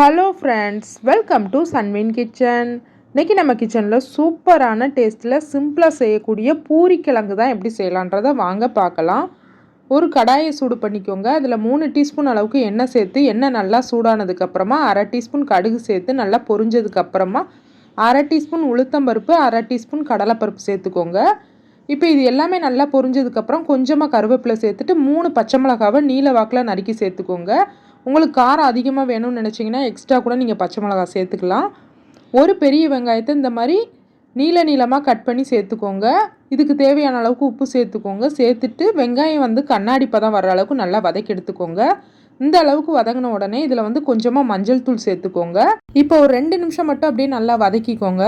Hello friends welcome to சன்வின் kitchen இன்றைக்கி நம்ம கிச்சனில் சூப்பரான டேஸ்ட்டில் சிம்பிளாக செய்யக்கூடிய பூரிக்கிழங்கு தான் எப்படி செய்யலான்றதை வாங்க பார்க்கலாம். ஒரு கடாயை சூடு பண்ணிக்கோங்க. அதில் மூணு டீஸ்பூன் அளவுக்கு எண்ணெய் சேர்த்து எண்ணெய் நல்லா சூடானதுக்கப்புறமா அரை டீஸ்பூன் கடுகு சேர்த்து நல்லா பொரிஞ்சதுக்கப்புறமா அரை டீஸ்பூன் உளுத்தம்பருப்பு அரை டீஸ்பூன் கடலைப்பருப்பு சேர்த்துக்கோங்க. இப்போ இது எல்லாமே நல்லா பொரிஞ்சதுக்கப்புறம் கொஞ்சமாக கருவேப்பிலை சேர்த்துட்டு மூணு பச்சை மிளகாவை நீல வாக்கில் நறுக்கி சேர்த்துக்கோங்க. உங்களுக்கு காரம் அதிகமாக வேணும்னு நினச்சிங்கன்னா எக்ஸ்ட்ரா கூட நீங்கள் பச்சை மிளகா சேர்த்துக்கலாம். ஒரு பெரிய வெங்காயத்தை இந்த மாதிரி நீல நீளமாக கட் பண்ணி சேர்த்துக்கோங்க. இதுக்கு தேவையான அளவுக்கு உப்பு சேர்த்துக்கோங்க. சேர்த்துட்டு வெங்காயம் வந்து கண்ணாடி பதம் வர அளவுக்கு நல்லா வதக்கி எடுத்துக்கோங்க. இந்த அளவுக்கு வதங்கின உடனே இதில் வந்து கொஞ்சமாக மஞ்சள் தூள் சேர்த்துக்கோங்க. இப்போ ஒரு ரெண்டு நிமிஷம் மட்டும் அப்படியே நல்லா வதக்கிக்கோங்க.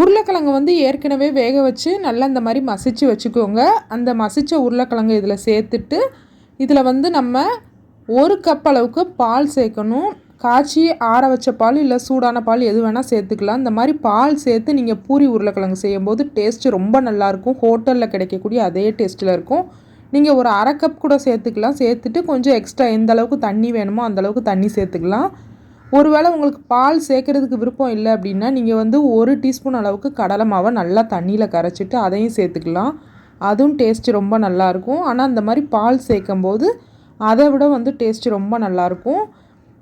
உருளைக்கிழங்கு வந்து ஏற்கனவே வேக வச்சு நல்லா இந்த மாதிரி மசிச்சு வச்சுக்கோங்க. அந்த மசித்த உருளைக்கிழங்கு இதில் சேர்த்துட்டு இதில் வந்து நம்ம ஒரு கப் அளவுக்கு பால் சேர்க்கணும். காய்ச்சி ஆற வச்ச பால் இல்லை சூடான பால் எது வேணால் சேர்த்துக்கலாம். இந்த மாதிரி பால் சேர்த்து நீங்கள் பூரி உருளைக்கிழங்கு செய்யும்போது டேஸ்ட்டு ரொம்ப நல்லாயிருக்கும் ஹோட்டலில் கிடைக்கக்கூடிய அதே டேஸ்ட்டில் இருக்கும். நீங்கள் ஒரு அரை கப் கூட சேர்த்துக்கலாம். சேர்த்துட்டு கொஞ்சம் எக்ஸ்ட்ரா எந்த அளவுக்கு தண்ணி வேணுமோ அந்தளவுக்கு தண்ணி சேர்த்துக்கலாம். ஒருவேளை உங்களுக்கு பால் சேர்க்குறதுக்கு விருப்பம் இல்லை அப்படின்னா நீங்கள் வந்து ஒரு டீஸ்பூன் அளவுக்கு கடலை மாவை நல்லா தண்ணியில் கரைச்சிட்டு அதையும் சேர்த்துக்கலாம். அதுவும் டேஸ்ட்டு ரொம்ப நல்லாயிருக்கும் ஆனால் அந்த மாதிரி பால் சேர்க்கும்போது அதை விட வந்து டேஸ்ட்டு ரொம்ப நல்லாயிருக்கும்.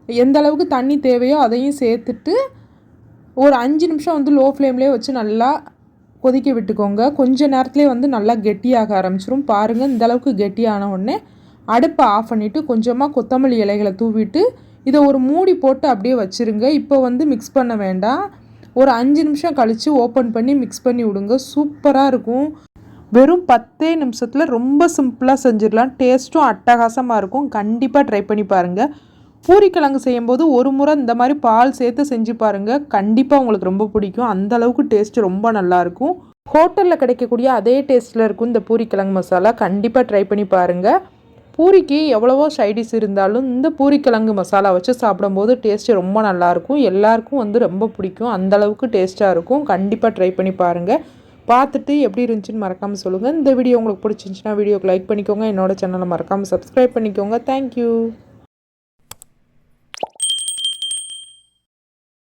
எந்த அளவுக்கு தண்ணி தேவையோ அதையும் சேர்த்துட்டு ஒரு அஞ்சு நிமிஷம் வந்து லோ ஃப்ளேம்லேயே வச்சு நல்லா கொதிக்க விட்டுக்கோங்க. கொஞ்ச நேரத்துலேயே வந்து நல்லா கெட்டியாக ஆரம்பிச்சிரும். பாருங்கள் இந்தளவுக்கு கெட்டியான உடனே அடுப்பை ஆஃப் பண்ணிவிட்டு கொஞ்சமாக கொத்தமல்லி இலைகளை தூவிட்டு இதை ஒரு மூடி போட்டு அப்படியே வச்சுருங்க. இப்போ வந்து மிக்ஸ் பண்ண வேண்டாம். ஒரு அஞ்சு நிமிஷம் கழித்து ஓப்பன் பண்ணி மிக்ஸ் பண்ணி விடுங்க. சூப்பராக இருக்கும். வெறும் பத்தே நிமிஷத்தில் ரொம்ப சிம்பிளாக செஞ்சிடலாம். டேஸ்ட்டும் அட்டகாசமாக இருக்கும். கண்டிப்பாக ட்ரை பண்ணி பாருங்கள் பூரிக்கிழங்கு செய்யும்போது ஒரு முறை இந்த மாதிரி பால் சேர்த்து செஞ்சு பாருங்கள் கண்டிப்பாக உங்களுக்கு ரொம்ப பிடிக்கும். அந்த அளவுக்கு டேஸ்ட்டு ரொம்ப நல்லாயிருக்கும் ஹோட்டலில் கிடைக்கக்கூடிய அதே டேஸ்ட்டில் இருக்கும் இந்த பூரிக்கிழங்கு மசாலா. கண்டிப்பாக ட்ரை பண்ணி பாருங்கள் பூரிக்கு எவ்வளவோ சைடிஸ் இருந்தாலும் இந்த பூரிக்கிழங்கு மசாலா வச்சு சாப்பிடும்போது டேஸ்ட்டு ரொம்ப நல்லாயிருக்கும் எல்லாருக்கும் வந்து ரொம்ப பிடிக்கும். அந்தளவுக்கு டேஸ்ட்டாக இருக்கும். கண்டிப்பாக ட்ரை பண்ணி பாருங்கள் பார்த்துட்டு எப்படி இருந்துச்சுன்னு மறக்காமல் சொல்லுங்கள் இந்த வீடியோ உங்களுக்கு பிடிச்சிருந்துச்சின்னா வீடியோக்கு லைக் பண்ணிக்கோங்க. என்னோடய சேனலை மறக்காமல் சப்ஸ்கிரைப் பண்ணிக்கோங்க. தேங்க்யூ